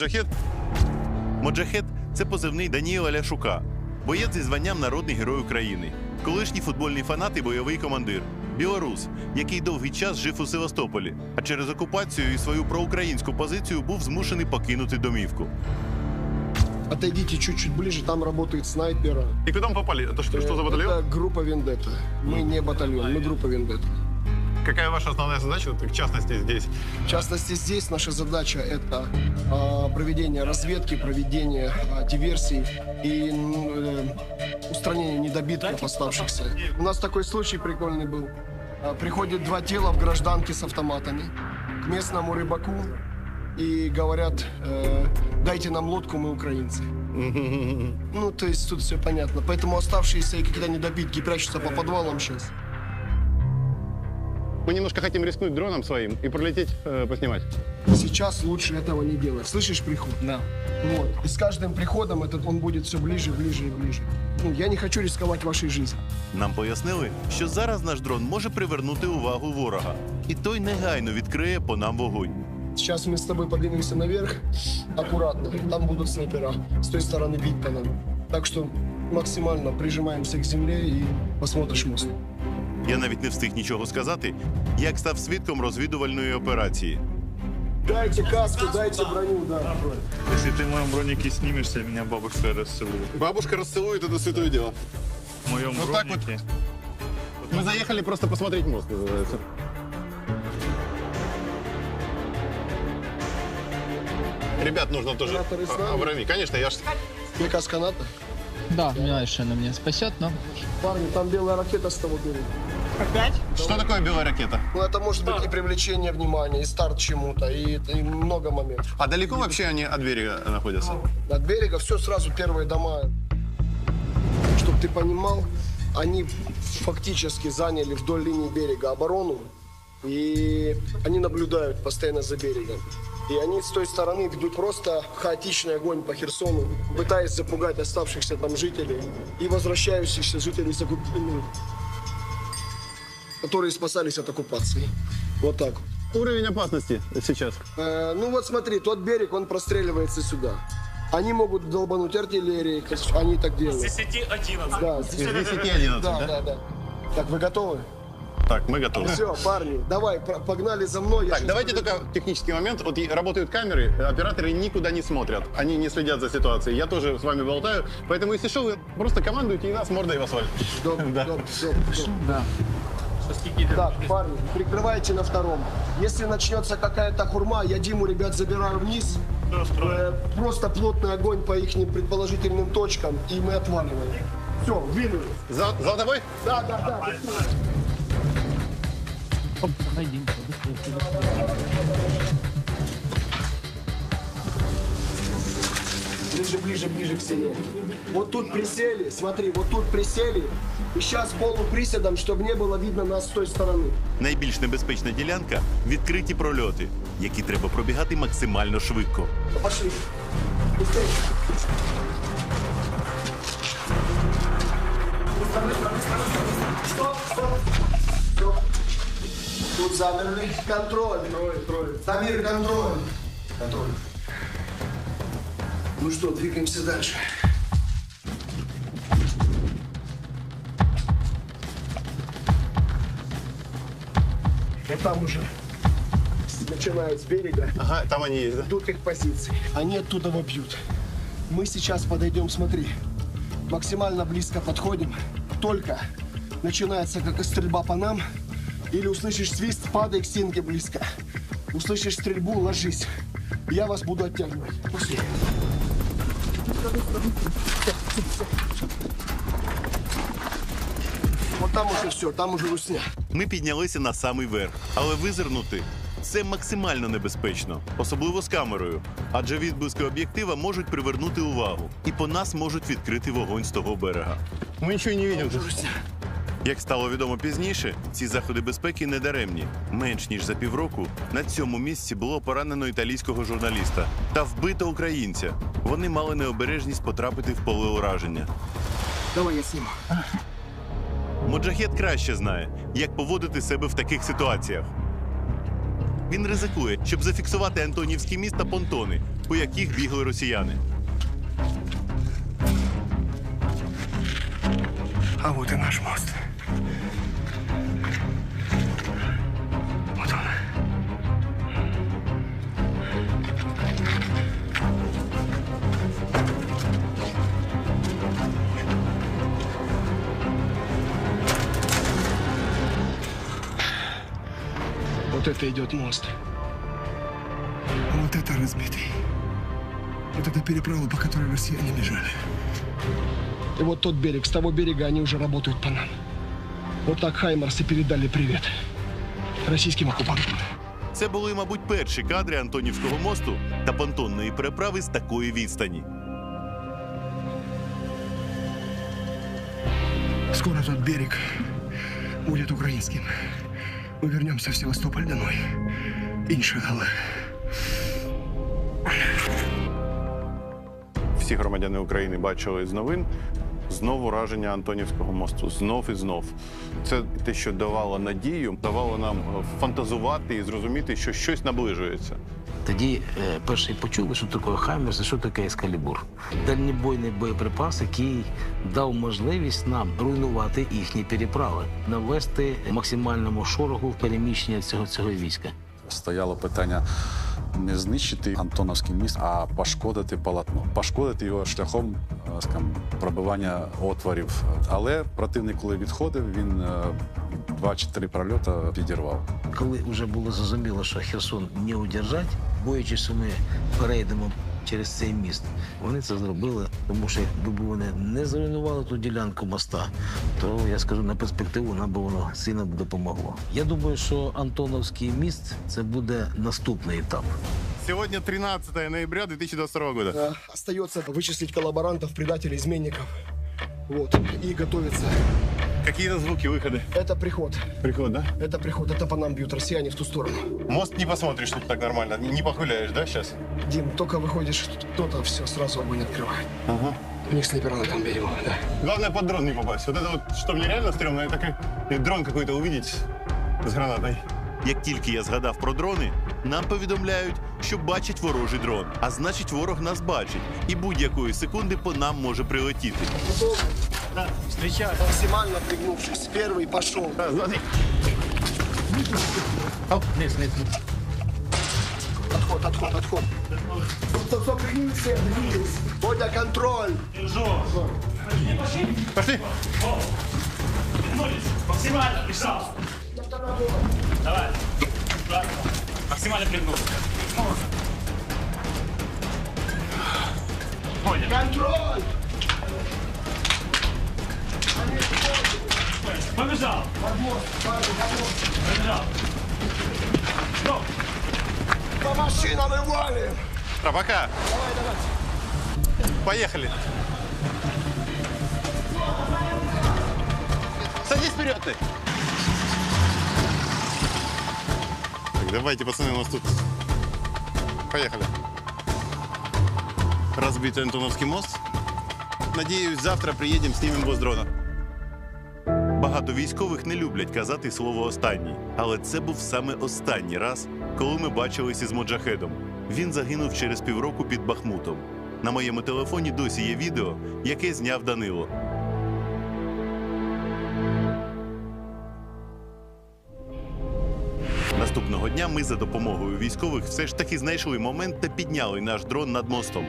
Моджахет? Моджахет це позивний Даніела Ляшука, боєць зі званням Народний герой України, колишній футбольний фанат і бойовий командир, білорус, який довгий час жив у Севастополі, а через окупацію і свою проукраїнську позицію був змушений покинути домівку. Отойдите чуть-чуть ближе, там работает снайпер. И куда мы попали? Это что, что за Э, батальон? Это группа Вендетта. Мы не батальон, мы группа Вендетта. Какая ваша основная задача, вот, в частности, здесь? В частности, здесь наша задача это а, проведение разведки, проведение а, диверсий и э, устранение недобитков оставшихся. У нас такой случай прикольный был. А, Приходит два тела в гражданке с автоматами к местному рыбаку и говорят, э, дайте нам лодку, мы украинцы. Ну, то есть тут все понятно. Поэтому оставшиеся и какие-то недобитки прячутся по подвалам сейчас. Мы немножко хотим рискнуть дроном своим и пролететь, э, поснимать. Сейчас лучше этого не делать. Слышишь приход? Да. Вот. И с каждым приходом этот он будет все ближе, ближе и ближе. Ну, я не хочу рисковать вашей жизнью. Нам пояснили, що зараз наш дрон може привернути увагу ворога, і той негайно відкриє по нам вогонь. Сейчас мы с тобой поднимемся наверх, аккуратно. Там будут снайпера. С той стороны бить по нам. Так что максимально прижимаемся к земле и посмотришь мост. Я навіть не встиг нічого сказати, як став свідком розвідувальної операції. Дайте каску, дайте броню, да. Если ты в моем бронике снимешься, меня бабушка расцелует. Бабушка расцелует, это святое дело. В моем Вот так вот. бронике. Мы заехали просто посмотреть мост, называется. Ребят, нужно тоже Операторы с а, нами? обрами. Конечно, я ж... Мне каска надо? Да, не она меня спасет, но Парни, там белая ракета с того берега. Что такое белая ракета? Ну, это может быть и привлечение внимания, и старт чему-то, и, и много моментов. А далеко вообще они от берега находятся? От берега все сразу первые дома. Чтобы ты понимал, они фактически заняли вдоль линии берега оборону, и они наблюдают постоянно за берегом. И они с той стороны ведут просто хаотичный огонь по Херсону, пытаясь запугать оставшихся там жителей и возвращающихся жителей из оккуп- ну, которые спасались от оккупации. Вот так вот. Уровень опасности сейчас. Э, ну вот смотри, тот берег, он простреливается сюда. Они могут долбануть артиллерией, они так делают. С 10-11. Да, Из 10-11, да, да? да, да. Так, вы готовы? Так, мы готовы. Все, парни, давай, погнали за мной. Так, давайте только технический момент. Вот работают камеры, операторы никуда не смотрят. Они не следят за ситуацией. Я тоже с вами болтаю. Поэтому, если что, вы просто командуете и нас мордой в асфальт. Добро, Да. добро, добро, добро. Так, парни, прикрывайте на втором. Если начнется какая-то хурма, я Диму, ребят, забираю вниз. Э, просто плотный огонь по их предположительным точкам, и мы отваливаем. Все, двинули. За, за тобой? Да, да, да. Ближе, ближе, ближе к стене. Вот тут присели, смотри, вот тут присели. И сейчас полуприседом, чтобы не было видно нас с той стороны. Найбільш небезпечна ділянка відкриті прольоти, які треба пробігати максимально швидко. Пошли. Быстрее. Стоп, стоп. Стоп. Тут замерли. Контроль. Трое, трое. Тамир, контроль. Контроль. Ну что, двигаемся дальше. Вот там уже начинают с берега Ага, там они есть, да? ждут их позиций. Они оттуда вобьют. Мы сейчас подойдем, смотри. Максимально близко подходим. Только начинается как стрельба по нам. Или услышишь свист, падай к стенке близко. Услышишь стрельбу, ложись. Я вас буду оттягивать. Пошли. Вот там уже все, там уже русня. Ми піднялися на самий верх, але визирнути це максимально небезпечно, особливо з камерою, адже відблиски об'єктива можуть привернути увагу, і по нас можуть відкрити вогонь з того берега. Мы ничего не видим. Уже русня. Як стало відомо пізніше, ці заходи безпеки не даремні. Менш ніж за півроку на цьому місці було поранено італійського журналіста та вбито українця. Вони мали необережність потрапити в поле ураження. Давай я сниму. Моджахет краще знає, як поводити себе в таких ситуаціях. Він ризикує, щоб зафіксувати Антонівський міст та понтони, по яких бігли росіяни. А вот и наш мост. Вот это идет мост. Вот это разбитый. Вот это переправа, по которой россияне бежали. И вот тот берег, с того берега они уже работают по нам. Вот так Хаймарсы передали привет российским оккупантам. Це були, мабуть, перші кадри Антонівського мосту та понтонної переправи з такої відстані. Скоро тот берег будет украинским. Мы вернемся в Севастополь домой. Иншаллах. Всі громадяни України бачили з новин знову ураження Антонівського мосту. Знов і знов. Це те, що давало надію, давало нам фантазувати і зрозуміти, що щось наближується. Тоді е, перші почули, що таке Хаймерс і що таке Ескалібур. Дальнобойний боєприпас, який дав можливість нам руйнувати їхні переправи, навести максимальному шороху в переміщення цього, цього війська. стояло питання не знищити Антоновський міст, а пошкодити полотно, пошкодити його шляхом е, скажімо, пробивання отворів. Але противник, коли відходив, він е, два чи три прольоти підірвав. Коли вже було зрозуміло, що Херсон не удержать, боючись, що ми перейдемо через цей міст, вони це зробили, тому що якби вони не зруйнували ту ділянку моста, то я скажу на перспективу нам би воно сильно допомогло. Я думаю, що Антоновський міст це буде наступний етап. Сьогодні 13 ноября 2022 року. Э, Остается вычислить коллаборантов, предателей, изменников. Вот. И готовиться Які звуки виходи? Это приход. Приход, да? Это приход. Это по нам бьют россияне в ту сторону. Мост не посмотришь тут так нормально. Не, не погуляешь, да, сейчас? Дим, только выходишь, кто-то все сразу огонь открывает. Ага. У них снайпера на том берегу, да. Главное под дрон не попасть. Вот это вот, что мне реально стрёмно, это как и дрон какой-то увидеть с гранатой. Як тільки я згадав про дрони, нам повідомляють, що бачать ворожий дрон. А значить, ворог нас бачить, і будь-якої секунди по нам може прилетіти. Максимально пригнувшись. Первый пошел. Отход, отход, отход. Стоп, стоп, пригнись все, пригнись. Бодя, контроль. Пошли. Максимально прижал. Давай. Максимально пригнул. По машинам и валим. А, пока. Поехали. Садись вперед ты. Так, давайте, пацаны, у нас тут... Поехали. Разбитый Антоновский мост. Надеюсь, завтра приедем, снимем с дрона. Багато військових не люблять казати слово останній, але це був саме останній раз, коли ми бачилися з Моджахедом. Він загинув через півроку під Бахмутом. На моєму телефоні досі є відео, яке зняв Данило. Наступного дня ми за допомогою військових все ж таки знайшли момент та підняли наш дрон над мостом.